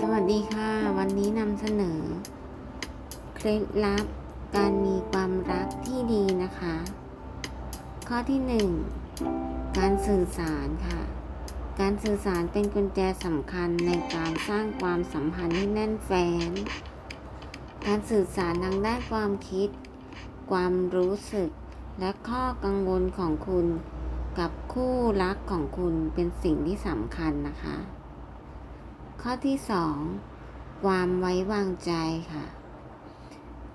สวัสดีค่ะ วันนี้นำเสนอ เคล็ดลับการมีความรักที่ดีนะคะ ข้อที่หนึ่งการสื่อสารค่ะ การสื่อสารเป็นกุญแจสำคัญในการสร้างความสัมพันธ์ที่แน่นแฟ้นการสื่อสารทางด้านความคิด ความรู้สึก และข้อกังวลของคุณ กับคู่รักของคุณเป็นสิ่งที่สำคัญนะคะ ข้อที่สองความไว้วางใจค่ะ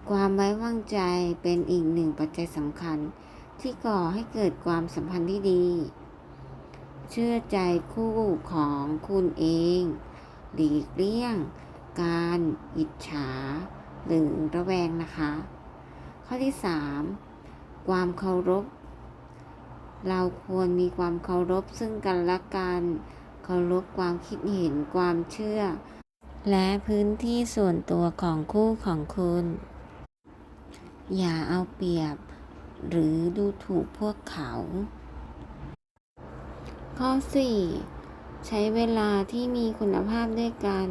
ความไว้วางใจเป็นอีกหนึ่งปัจจัยสำคัญที่ก่อให้เกิดความสัมพันธ์ที่ดี เชื่อใจคู่ของคุณเอง หลีกเลี่ยง การอิจฉา หรือระแวงนะคะ ข้อที่สามความเคารพ เราควรมีความเคารพซึ่งกันและกัน เคารพความคิดเห็นความเชื่อ และพื้นที่ส่วนตัวของคู่ของคุณ อย่าเอาเปรียบ หรือดูถูกพวกเขา ข้อ 4 ใช้เวลาที่มีคุณภาพด้วยกัน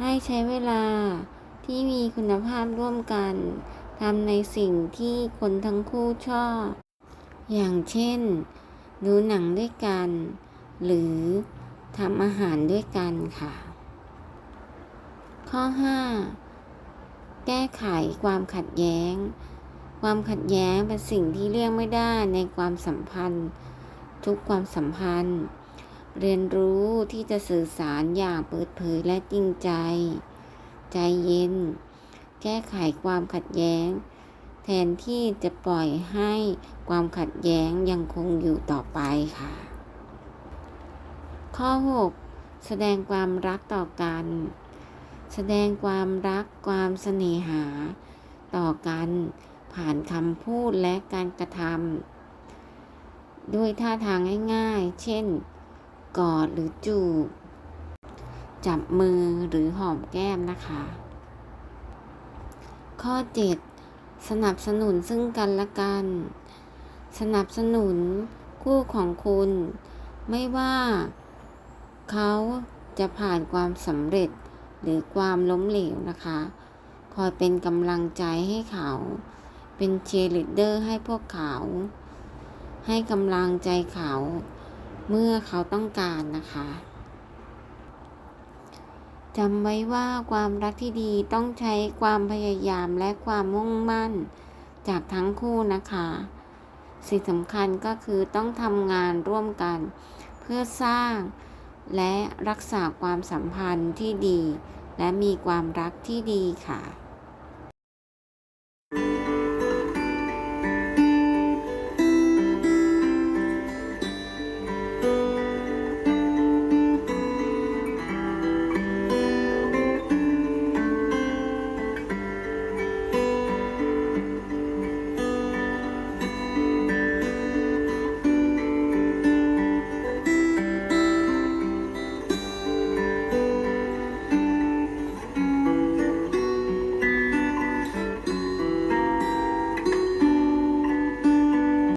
ให้ใช้เวลาที่มีคุณภาพร่วมกันทำในสิ่งที่คนทั้งคู่ชอบ อย่างเช่น ดูหนังด้วยกัน หรือทำอาหารด้วยกันค่ะ ข้อ 5 แก้ไขความขัดแย้ง ความขัดแย้งเป็นสิ่งที่เลี่ยงไม่ได้ในความสัมพันธ์ ทุกความสัมพันธ์ เรียนรู้ที่จะสื่อสารอย่างเปิดเผยและจริงใจ ใจเย็น แก้ไขความขัดแย้ง แทนที่จะปล่อยให้ความขัดแย้งยังคงอยู่ต่อไปค่ะ ข้อ 6 แสดงความรักต่อกัน แสดงความรักความเสน่หา ต่อกัน ผ่านคำพูดและการกระทำด้วยท่าทางง่ายๆ เช่น กอดหรือจูบ จับมือหรือหอมแก้มนะคะ ข้อ 7 สนับสนุนซึ่งกันและกัน สนับสนุนคู่ของคุณ ไม่ว่า เขาจะผ่านความสำเร็จหรือความล้มเหลวนะคะ คอยเป็นกำลังใจให้เขา เป็นเชียร์ลีดเดอร์ให้พวกเขา ให้กำลังใจเขา เมื่อเขาต้องการนะคะ จำไว้ว่าความรักที่ดีต้องใช้ความพยายามและความมุ่งมั่น จากทั้งคู่นะคะ สิ่งสำคัญก็คือต้องทำงานร่วมกัน เพื่อสร้างและรักษาความสัมพันธ์ที่ดี และมีความรักที่ดีค่ะ